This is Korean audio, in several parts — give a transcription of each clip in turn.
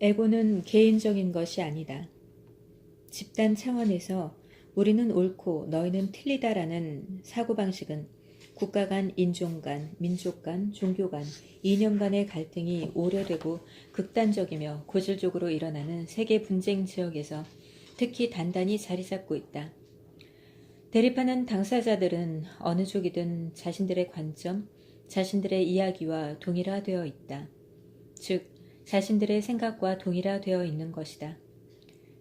에고는 개인적인 것이 아니다. 집단 차원에서 우리는 옳고 너희는 틀리다라는 사고방식은 국가 간, 인종 간, 민족 간, 종교 간, 이념 간의 갈등이 오래되고 극단적이며 고질적으로 일어나는 세계 분쟁 지역에서 특히 단단히 자리 잡고 있다. 대립하는 당사자들은 어느 쪽이든 자신들의 관점, 자신들의 이야기와 동일화되어 있다. 즉, 자신들의 생각과 동일화되어 있는 것이다.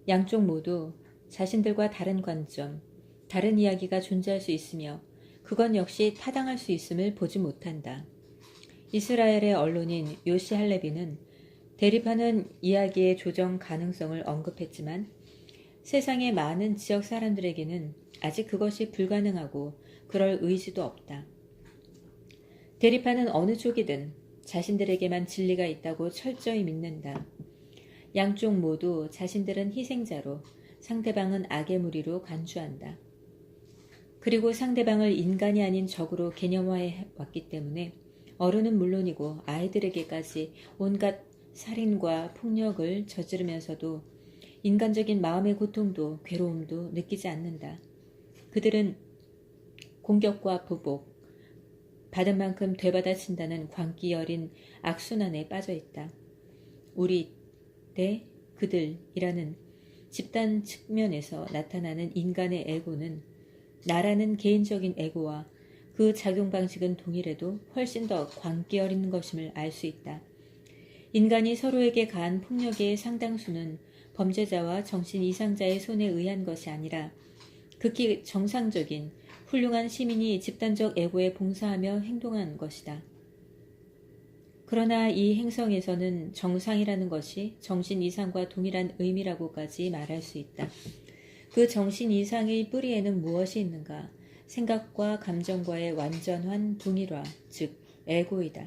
양쪽 모두 자신들과 다른 관점, 다른 이야기가 존재할 수 있으며 그건 역시 타당할 수 있음을 보지 못한다. 이스라엘의 언론인 요시 할레비는 대립하는 이야기의 조정 가능성을 언급했지만 세상의 많은 지역 사람들에게는 아직 그것이 불가능하고 그럴 의지도 없다. 대립하는 어느 쪽이든 자신들에게만 진리가 있다고 철저히 믿는다. 양쪽 모두 자신들은 희생자로 상대방은 악의 무리로 간주한다. 그리고 상대방을 인간이 아닌 적으로 개념화해 왔기 때문에 어른은 물론이고 아이들에게까지 온갖 살인과 폭력을 저지르면서도 인간적인 마음의 고통도 괴로움도 느끼지 않는다. 그들은 공격과 보복, 받은 만큼 되받아친다는 광기 여린 악순환에 빠져 있다. 우리 대 그들이라는 집단 측면에서 나타나는 인간의 에고는 나라는 개인적인 에고와 그 작용 방식은 동일해도 훨씬 더 광기 어린 것임을 알 수 있다. 인간이 서로에게 가한 폭력의 상당수는 범죄자와 정신 이상자의 손에 의한 것이 아니라 극히 정상적인 훌륭한 시민이 집단적 애고에 봉사하며 행동한 것이다. 그러나 이 행성에서는 정상이라는 것이 정신 이상과 동일한 의미라고까지 말할 수 있다. 그 정신 이상의 뿌리에는 무엇이 있는가? 생각과 감정과의 완전한 동일화, 즉 에고이다.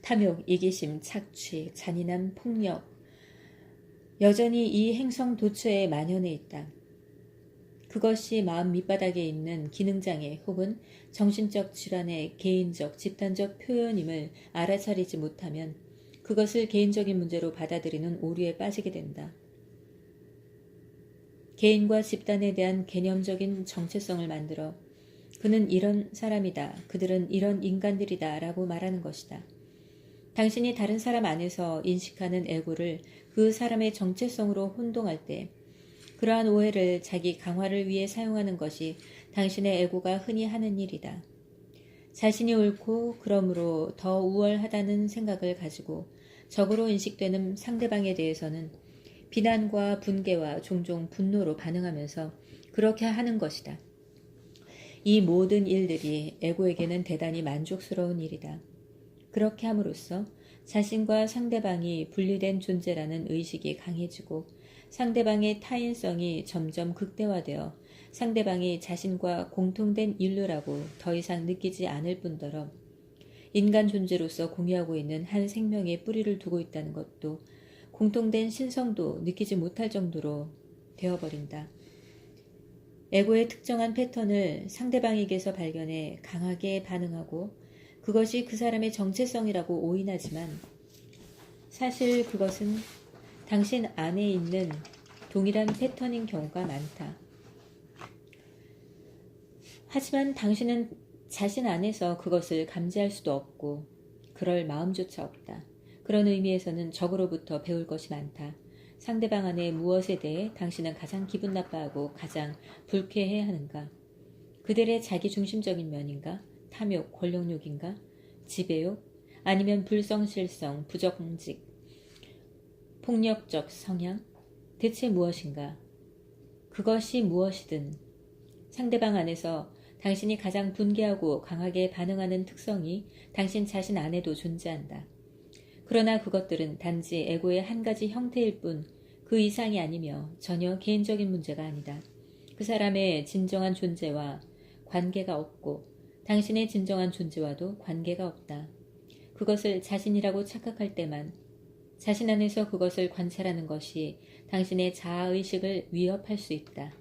탐욕, 이기심, 착취, 잔인한 폭력, 여전히 이 행성 도처에 만연해 있다. 그것이 마음 밑바닥에 있는 기능장애 혹은 정신적 질환의 개인적, 집단적 표현임을 알아차리지 못하면 그것을 개인적인 문제로 받아들이는 오류에 빠지게 된다. 개인과 집단에 대한 개념적인 정체성을 만들어 그는 이런 사람이다. 그들은 이런 인간들이다. 라고 말하는 것이다. 당신이 다른 사람 안에서 인식하는 에고를 그 사람의 정체성으로 혼동할 때 그러한 오해를 자기 강화를 위해 사용하는 것이 당신의 에고가 흔히 하는 일이다. 자신이 옳고 그러므로 더 우월하다는 생각을 가지고 적으로 인식되는 상대방에 대해서는 비난과 분개와 종종 분노로 반응하면서 그렇게 하는 것이다. 이 모든 일들이 에고에게는 대단히 만족스러운 일이다. 그렇게 함으로써 자신과 상대방이 분리된 존재라는 의식이 강해지고 상대방의 타인성이 점점 극대화되어 상대방이 자신과 공통된 인류라고 더 이상 느끼지 않을 뿐더러 인간 존재로서 공유하고 있는 한 생명의 뿌리를 두고 있다는 것도 공통된 신성도 느끼지 못할 정도로 되어버린다. 에고의 특정한 패턴을 상대방에게서 발견해 강하게 반응하고 그것이 그 사람의 정체성이라고 오인하지만 사실 그것은 당신 안에 있는 동일한 패턴인 경우가 많다. 하지만 당신은 자신 안에서 그것을 감지할 수도 없고 그럴 마음조차 없다. 그런 의미에서는 적으로부터 배울 것이 많다. 상대방 안에 무엇에 대해 당신은 가장 기분 나빠하고 가장 불쾌해 하는가? 그들의 자기 중심적인 면인가? 탐욕, 권력욕인가? 지배욕? 아니면 불성실성, 부정직, 폭력적 성향? 대체 무엇인가? 그것이 무엇이든 상대방 안에서 당신이 가장 분개하고 강하게 반응하는 특성이 당신 자신 안에도 존재한다. 그러나 그것들은 단지 에고의 한 가지 형태일 뿐 그 이상이 아니며 전혀 개인적인 문제가 아니다. 그 사람의 진정한 존재와 관계가 없고 당신의 진정한 존재와도 관계가 없다. 그것을 자신이라고 착각할 때만 자신 안에서 그것을 관찰하는 것이 당신의 자아의식을 위협할 수 있다.